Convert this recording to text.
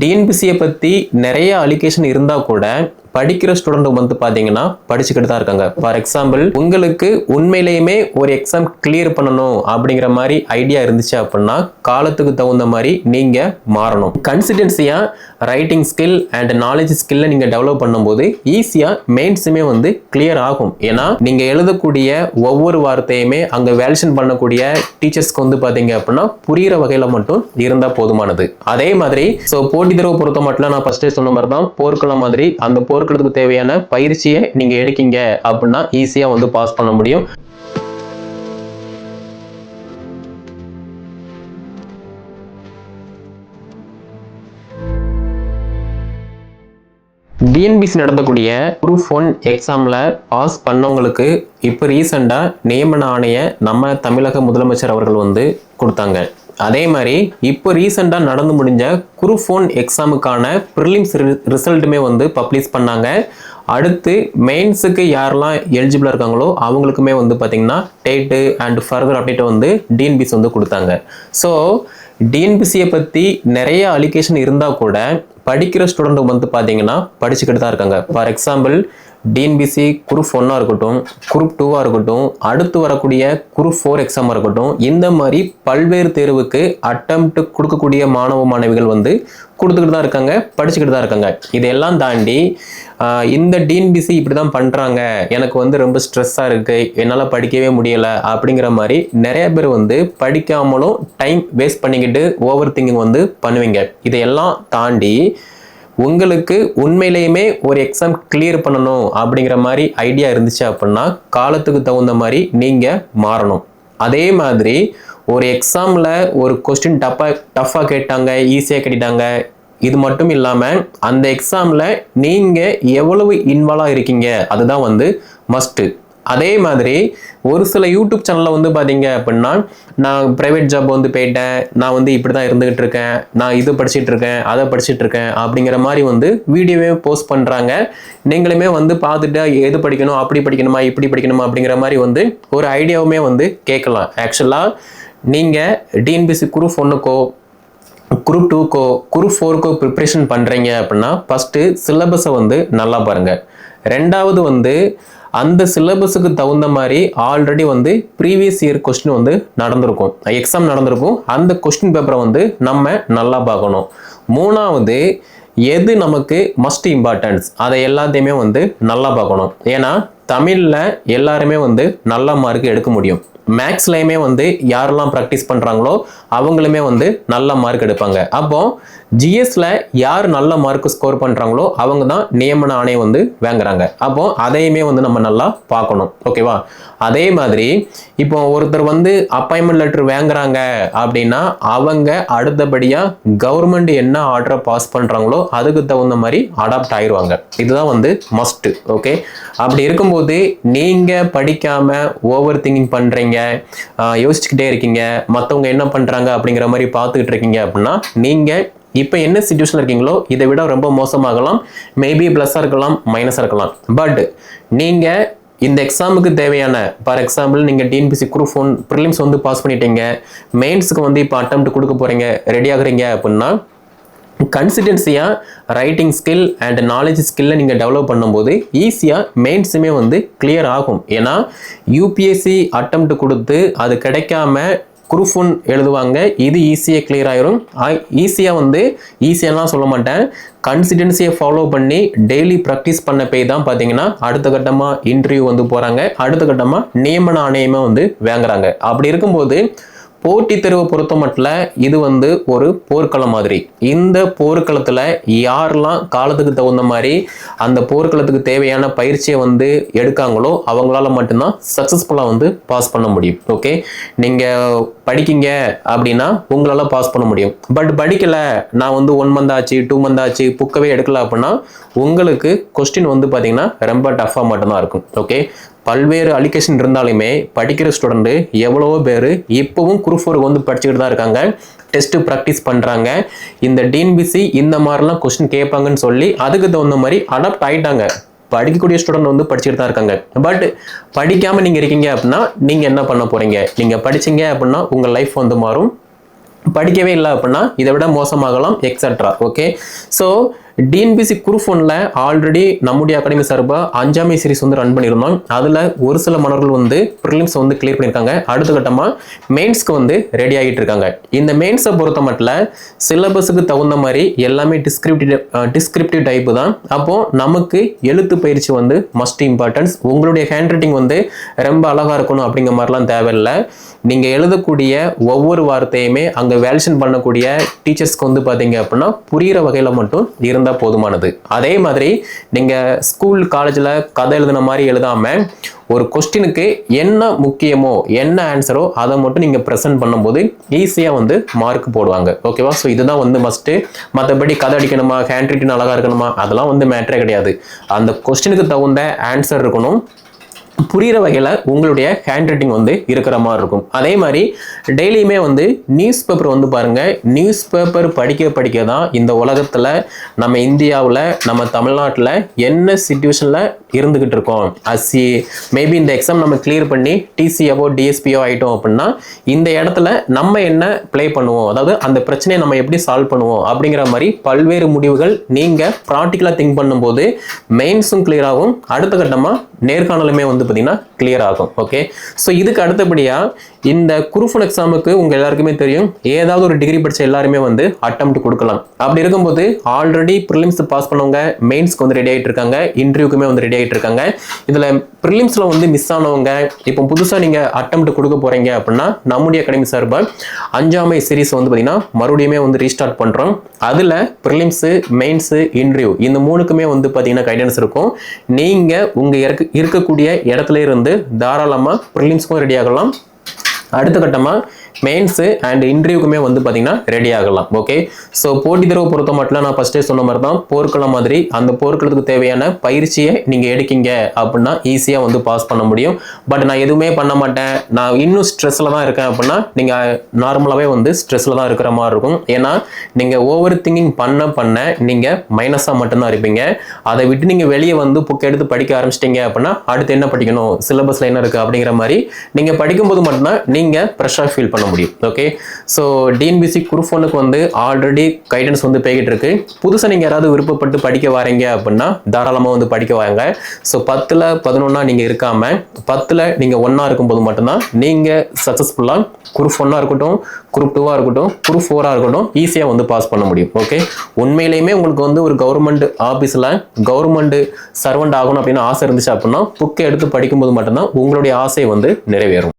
டிஎன்பிசியை பற்றி நிறைய அலிகேஷன் இருந்தால் கூட படிக்கிற ஸ்டூடெண்ட் வந்து பார்த்தீங்கன்னா படிச்சுக்கிட்டு தான் இருக்காங்க. ஃபார் எக்ஸாம்பிள் உங்களுக்கு உண்மையிலேயுமே ஒரு எக்ஸாம் கிளியர் பண்ணணும் அப்படிங்கிற மாதிரி ஐடியா இருந்துச்சு அப்படின்னா காலத்துக்கு தகுந்த மாதிரி நீங்கள் மாறணும். கன்சிடென்சியாக ரைட்டிங் ஸ்கில் அண்ட் நாலேஜ் ஸ்கில்லை நீங்கள் டெவலப் பண்ணும்போது ஈஸியாக மெயின்ஸுமே வந்து கிளியர் ஆகும். ஏன்னா நீங்கள் எழுதக்கூடிய ஒவ்வொரு வார்த்தையுமே அங்கே வேல்யூஷன் பண்ணக்கூடிய டீச்சர்ஸ்க்கு வந்து பார்த்தீங்க அப்படின்னா புரிகிற வகையில் மட்டும் இருந்தால் போதுமானது. அதே மாதிரி ஸோ போட்டி தரவை பொறுத்த மட்டும் நான் ஃபர்ஸ்டே சொன்ன மாதிரி தான் போர்க்களம் மாதிரி அந்த போர்க்களத்துக்கு தேவையான பயிற்சியை நீங்கள் எடுக்கீங்க அப்படின்னா ஈஸியாக வந்து பாஸ் பண்ண முடியும். டிஎன்பிசி நடத்தக்கூடிய குரூப் ஒன் எக்ஸாமில் பாஸ் பண்ணவங்களுக்கு இப்போ ரீசெண்டாக நியமன ஆணைய நம்ம தமிழக முதலமைச்சர் அவர்கள் வந்து கொடுத்தாங்க. அதே மாதிரி இப்போ ரீசெண்டாக நடந்து முடிஞ்ச குரூப் ஃபோன் எக்ஸாமுக்கான ப்ரிலிம்ஸ் ரிசல்ட்டுமே வந்து பப்ளிஷ் பண்ணாங்க. அடுத்து மெயின்ஸுக்கு யாரெல்லாம் எலிஜிபிளாக இருக்காங்களோ அவங்களுக்குமே வந்து பார்த்திங்கன்னா டேட்டு அண்ட் ஃபர்தர் அப்டேட்டை வந்து டிஎன்பிசி வந்து கொடுத்தாங்க. ஸோ டிஎன்பிசியை பற்றி நிறைய அலிகேஷன் இருந்தால் கூட படிக்கிற ஸ்டூடெண்ட் வந்து பார்த்தீங்கன்னா படிச்சுக்கிட்டு தான் இருக்காங்க. ஃபார் எக்ஸாம்பிள் டிஎன்பிசி குரூப் ஒன்னாக இருக்கட்டும் குரூப் டூவாக இருக்கட்டும் அடுத்து வரக்கூடிய குரூப் ஃபோர் எக்ஸாமாக இருக்கட்டும் இந்த மாதிரி பல்வேறு தேர்வுக்கு அட்டம்ப்ட் கொடுக்கக்கூடிய மாணவ மாணவிகள் வந்து கொடுத்துக்கிட்டு தான் இருக்காங்க படிச்சுக்கிட்டு தான் இருக்காங்க. இதெல்லாம் தாண்டி இந்த டிஎன்பிசி இப்படி தான் பண்ணுறாங்க எனக்கு வந்து ரொம்ப ஸ்ட்ரெஸ்ஸாக இருக்குது என்னால் படிக்கவே முடியலை அப்படிங்கிற மாதிரி நிறைய பேர் வந்து படிக்காமலும் டைம் வேஸ்ட் பண்ணிக்கிட்டு ஓவர் திங்கிங் வந்து பண்ணுவீங்க. இதையெல்லாம் தாண்டி உங்களுக்கு உண்மையிலேயுமே ஒரு எக்ஸாம் கிளியர் பண்ணணும் அப்படிங்கிற மாதிரி ஐடியா இருந்துச்சு அப்படின்னா காலத்துக்கு தகுந்த மாதிரி நீங்கள் மாறணும். அதே மாதிரி ஒரு எக்ஸாமில் ஒரு கொஸ்டின் டஃப்பாக டஃப்பாக கேட்டாங்க ஈஸியாக கேட்டுட்டாங்க இது மட்டும் இல்லாமல் அந்த எக்ஸாமில் நீங்கள் எவ்வளவு இன்வால்வாக இருக்கீங்க அதுதான் வந்து மஸ்ட்டு அதே மாதிரி ஒரு சில யூடியூப் சேனலில் வந்து பார்த்தீங்க அப்படின்னா நான் ப்ரைவேட் ஜாப் வந்து போயிட்டேன் நான் வந்து இப்படி தான் இருந்துகிட்டு இருக்கேன் நான் இது படிச்சுட்டு இருக்கேன் அதை படிச்சுட்டு இருக்கேன் அப்படிங்கிற மாதிரி வந்து வீடியோவே போஸ்ட் பண்ணுறாங்க நீங்களுமே வந்து பார்த்துட்டு எது படிக்கணும் அப்படி படிக்கணுமா இப்படி படிக்கணுமா அப்படிங்கிற மாதிரி வந்து ஒரு ஐடியாவுமே வந்து கேட்கலாம். ஆக்சுவலாக நீங்கள் டிஎன்பிசி குரூப் ஒன்றுக்கோ குரூப் டூக்கோ குரூப் ஃபோருக்கோ ப்ரிப்ரேஷன் பண்ணுறீங்க அப்படின்னா ஃபஸ்ட்டு சிலபஸை வந்து நல்லா பாருங்கள் ரெண்டாவது வந்து அந்த சிலபஸுக்கு தகுந்த மாதிரி ஆல்ரெடி வந்து ப்ரீவியஸ் இயர் கொஸ்டின் வந்து நடந்திருக்கும். எக்ஸாம் நடந்திருக்கும். அந்த கொஸ்டின் பேப்பரை வந்து நம்ம நல்லா பார்க்கணும். மூணாவது எது நமக்கு மஸ்ட் இம்பார்ட்டன்ஸ் அதை எல்லாத்தையுமே வந்து நல்லா பார்க்கணும். ஏன்னா தமிழில் எல்லாருமே வந்து நல்ல மார்க் எடுக்க முடியும். மேக்ஸ்லையுமே வந்து யாரெல்லாம் ப்ராக்டிஸ் பண்ணுறாங்களோ அவங்களுமே வந்து நல்ல மார்க் எடுப்பாங்க. அப்போது ஜிஎஸ்ல யார் நல்ல மார்க் ஸ்கோர் பண்ணுறாங்களோ அவங்க தான் நியமன ஆணையம் வந்து வாங்குறாங்க. அப்போ அதையுமே வந்து நம்ம நல்லா பார்க்கணும். ஓகேவா அதே மாதிரி இப்போ ஒருத்தர் வந்து அப்பாயின்மெண்ட் லெட்டர் வாங்குறாங்க அப்படின்னா அவங்க அடுத்தபடியாக கவர்மெண்ட் என்ன ஆர்டரை பாஸ் பண்ணுறாங்களோ அதுக்கு தகுந்த மாதிரி அடாப்ட் ஆயிடுவாங்க. இதுதான் வந்து மஸ்ட் ஓகே அப்படி இருக்கும்போது நீங்கள் படிக்காமல் ஓவர் திங்கிங் பண்ணுறீங்க யோசிச்சுக்கிட்டே இருக்கீங்க மற்றவங்க என்ன பண்ணுறாங்க அப்படிங்கிற மாதிரி பார்த்துக்கிட்டு இருக்கீங்க அப்படின்னா நீங்கள் இப்போ என்ன சுச்சுவேஷன் இருக்கீங்களோ இதை விட ரொம்ப மோசமாகலாம். மேபி ப்ளஸ்ஸாக இருக்கலாம் மைனஸாக இருக்கலாம். பட் நீங்கள் இந்த எக்ஸாமுக்கு தேவையான ஃபார் எக்ஸாம்பிள் நீங்கள் டிஎன்பிசி குரூப் ஒன் ப்ரிலிம்ஸ் வந்து பாஸ் பண்ணிட்டீங்க. மெயின்ஸுக்கு வந்து இப்போ அட்டம் கொடுக்க போகிறீங்க ரெடி ஆகுறீங்க அப்படின்னா கன்சிடென்சியாக ரைட்டிங் ஸ்கில் அண்ட் நாலேஜ் ஸ்கில்லை நீங்கள் டெவலப் பண்ணும்போது ஈஸியாக மெயின்ஸுமே வந்து கிளியர் ஆகும். ஏன்னா யூபிஎஸ்சி அட்டம் கொடுத்து அது கிடைக்காம குரூப் ஒன் எழுதுவாங்க. இது ஈஸியாக கிளியர் ஆயிரும். ஈஸியாக வந்து ஈஸியாலாம் சொல்ல மாட்டேன். கன்சிஸ்டன்சியை ஃபாலோ பண்ணி டெய்லி ப்ராக்டிஸ் பண்ண போய் தான் பார்த்தீங்கன்னா அடுத்த கட்டமாக இன்டர்வியூ வந்து போகிறாங்க அடுத்த கட்டமாக நியமன ஆணையமாக வந்து வாங்குறாங்க. அப்படி இருக்கும்போது போட்டி தேர்வை பொறுத்த மட்டும் இது வந்து ஒரு போர்க்களம் மாதிரி. இந்த போர்க்களத்தில் யாரெல்லாம் காலத்துக்கு தகுந்த மாதிரி அந்த போர்க்களத்துக்கு தேவையான பயிற்சியை வந்து எடுக்காங்களோ அவங்களால மட்டும்தான் சக்ஸஸ்ஃபுல்லாக வந்து பாஸ் பண்ண முடியும். ஓகே நீங்கள் படிக்கீங்க அப்படின்னா உங்களால் பாஸ் பண்ண முடியும். பட் படிக்கலை நான் வந்து ஒன் மந்த் ஆச்சு டூ மந்த் ஆச்சு புக்கவே எடுக்கல அப்படின்னா உங்களுக்கு கொஸ்டின் வந்து பார்த்தீங்கன்னா ரொம்ப டஃப்பாக மட்டும்தான் இருக்கும். ஓகே பல்வேறு அலிகேஷன் இருந்தாலுமே படிக்கிற ஸ்டூடெண்ட்டு எவ்வளவோ பேர் இப்போவும் குரூப் ஃபோருக்கு வந்து படிச்சுக்கிட்டு தான் இருக்காங்க. டெஸ்ட்டு ப்ராக்டிஸ் பண்ணுறாங்க இந்த டிஎன்பிசி இந்த மாதிரிலாம் கொஸ்டின் கேட்பாங்கன்னு சொல்லி அதுக்கு தகுந்த மாதிரி அடாப்ட் ஆகிட்டாங்க படிக்கக்கூடிய ஸ்டூடெண்ட் வந்து படிச்சுட்டு தான் இருக்காங்க. பட் படிக்காமல் நீங்கள் இருக்கீங்க அப்படின்னா நீங்கள் என்ன பண்ண போகிறீங்க நீங்கள் படிச்சீங்க அப்படின்னா உங்கள் லைஃப் வந்து மாறும். படிக்கவே இல்லை அப்படின்னா இதை விட மோசமாகலாம் extra okay so TNPSC group ஒன்ல ஆல்ரெடி நம்முடைய அகாடமி சார்பாக அஞ்சாமை சீரிஸ் வந்து ரன் பண்ணியிருந்தோம். அதில் ஒரு சில மாணவர்கள் வந்து ப்ரிலிம்ஸ் வந்து கிளியர் பண்ணியிருக்காங்க. அடுத்த கட்டமாக மெயின்ஸ்க்கு வந்து ரெடி ஆகிட்டு இருக்காங்க. இந்த மெயின்ஸை பொறுத்த மட்டும் சிலபஸுக்கு தகுந்த மாதிரி எல்லாமே டிஸ்கிரிப்டிவ் டிஸ்கிரிப்டிவ் டைப்பு தான். அப்போது நமக்கு எழுத்து பயிற்சி வந்து மஸ்ட் இம்பார்ட்டன்ஸ் உங்களுடைய ஹேண்ட் ரைட்டிங் வந்து ரொம்ப அழகாக இருக்கணும் அப்படிங்கிற மாதிரிலாம் தேவையில்லை. நீங்கள் எழுதக்கூடிய ஒவ்வொரு வார்த்தையுமே அங்கே வேல்யூஷன் பண்ணக்கூடிய டீச்சர்ஸ்க்கு வந்து பார்த்தீங்க அப்படின்னா புரிகிற வகையில் மட்டும் இருந்தால் போதுமானது. அதே மாதிரி நீங்கள் ஸ்கூல் காலேஜில் கதை எழுதுன மாதிரி எழுதாமல் ஒரு கொஸ்டினுக்கு என்ன முக்கியமோ என்ன ஆன்சரோ அதை மட்டும் நீங்கள் ப்ரெசென்ட் பண்ணும்போது ஈஸியாக வந்து மார்க் போடுவாங்க. ஓகேவா ஸோ இதுதான் வந்து மஸ்ட்டு மற்றபடி கதை அடிக்கணுமா ஹேண்ட் ரைட்டிங் அழகாக இருக்கணுமா அதெல்லாம் வந்து மேட்ரே கிடையாது. அந்த கொஸ்டினுக்கு தகுந்த ஆன்சர் இருக்கணும். புரிகிற வகையில் உங்களுடைய ஹேண்ட் ரைட்டிங் வந்து இருக்கிற மாதிரி இருக்கும். அதே மாதிரி டெய்லியுமே வந்து நியூஸ் பேப்பர் வந்து பாருங்கள் நியூஸ் பேப்பர் படிக்க படிக்க தான் இந்த உலகத்தில் நம்ம இந்தியாவில் நம்ம தமிழ்நாட்டில் என்ன சுச்சுவேஷனில் இருந்துக்கிட்டு இருக்கோம். அசி மேபி இந்த எக்ஸாம் நம்ம கிளியர் பண்ணி டிசிஎவோ டிஎஸ்பியோ ஆகிட்டோம் அப்படின்னா இந்த இடத்துல நம்ம என்ன ப்ளே பண்ணுவோம்? அதாவது அந்த பிரச்சனையை நம்ம எப்படி சால்வ் பண்ணுவோம்? அப்படிங்கிற மாதிரி பல்வேறு முடிவுகள் நீங்கள் ப்ராக்டிக்கலாக திங்க் பண்ணும்போது மெயின்ஸும் கிளியர் ஆகும். அடுத்த கட்டமாக நேர்காணலுமே வந்து பார்த்திங்கன்னா கிளியர் ஆகும். ஓகே ஸோ இதுக்கு அடுத்தபடியாக இந்த குரூஃபன் எக்ஸாமுக்கு உங்கள் எல்லாருக்குமே தெரியும். ஏதாவது ஒரு டிகிரி படித்த எல்லாருமே வந்து அட்டம் கொடுக்கலாம். அப்படி இருக்கும்போது ஆல்ரெடி ப்ரிலிம்ஸ் பாஸ் பண்ணவங்க மெயின்ஸ்க்கு வந்து ரெடி ஆகிட்டு இருக்காங்க. இன்டர்வியூக்குமே வந்து ரெடி ஆகிட்டு இருக்காங்க இதில் ப்ரிலிம்ஸில் வந்து மிஸ் ஆனவங்க இப்போ புதுசாக நீங்கள் அட்டம்ப்ட் கொடுக்க போகிறீங்க அப்படின்னா நம்முடைய அகாடமி சார்பாக அஞ்சாமை சீரிஸ் வந்து பார்த்திங்கன்னா மறுபடியுமே வந்து ரீஸ்டார்ட் பண்ணுறோம் அதில் ப்ரிலிம்ஸு மெயின்ஸு இன்டர்வியூ இந்த மூணுக்குமே வந்து பார்த்தீங்கன்னா கைடன்ஸ் இருக்கும். நீங்கள் உங்கள் இருக்க இருக்கக்கூடிய இடத்துல இருந்து தாராளமாக ப்ரிலிம்ஸ்க்கும் ரெடி ஆகலாம். அடுத்த கட்டமாக மெயின்ஸு அண்ட் இன்டர்வியூக்குமே வந்து பார்த்தீங்கன்னா ரெடி ஆகலாம். ஓகே ஸோ போட்டித் தேர்வு பொறுத்த மட்டும் நான் ஃபஸ்ட்டே சொன்ன மாதிரி தான் போர்க்களம் மாதிரி அந்த போர்க்களத்துக்கு தேவையான பயிற்சியை நீங்கள் எடுக்கீங்க அப்படின்னா ஈஸியாக வந்து பாஸ் பண்ண முடியும். பட் நான் எதுவுமே பண்ண மாட்டேன். நான் இன்னும் ஸ்ட்ரெஸ்ஸில் தான் இருக்கேன் அப்படின்னா நீங்கள் நார்மலாகவே வந்து ஸ்ட்ரெஸ்ஸில் தான் இருக்கிற மாதிரி இருக்கும். ஏன்னா நீங்கள் ஓவர் திங்கிங் பண்ண பண்ண நீங்கள் மைனஸாக மட்டும்தான் இருப்பீங்க. அதை விட்டு நீங்கள் வெளியே வந்து புக் எடுத்து படிக்க ஆரம்பிச்சிட்டிங்க அப்படின்னா அடுத்து என்ன படிக்கணும்? சிலபஸில் என்ன இருக்குது அப்படிங்கிற மாதிரி நீங்கள் படிக்கும்போது மட்டும்தான் நீங்கள் ஃப்ரெஷ்ஷாக ஃபீல் பண்ண முடியும். ஓகே ஸோ டிஎன்பிசி குரூப் ஒன்னுக்கு வந்து ஆல்ரெடி கைடன்ஸ் வந்து போய்கிட்டு இருக்கு புதுசாக நீங்கள் யாராவது விருப்பப்பட்டு படிக்க வரீங்க அப்படின்னா தாராளமாக வந்து படிக்க வாங்க ஸோ பத்தில் பதினொன்னா நீங்கள் இருக்காமல் பத்தில் நீங்கள் ஒன்றா இருக்கும்போது மட்டும்தான் நீங்கள் சக்ஸஸ்ஃபுல்லாக குரூப் ஒன்னாக இருக்கட்டும் குரூப் டூவாக இருக்கட்டும் குரூப் ஃபோராக இருக்கட்டும் ஈஸியாக வந்து பாஸ் பண்ண முடியும். ஓகே உண்மையிலேயுமே உங்களுக்கு வந்து ஒரு கவர்மெண்ட் ஆஃபீஸில் கவர்மெண்ட் சர்வெண்ட் ஆகணும் அப்படின்னு ஆசை இருந்துச்சு அப்படின்னா புக்கை எடுத்து படிக்கும்போது மட்டும்தான் உங்களுடைய ஆசை வந்து நிறைவேறும்.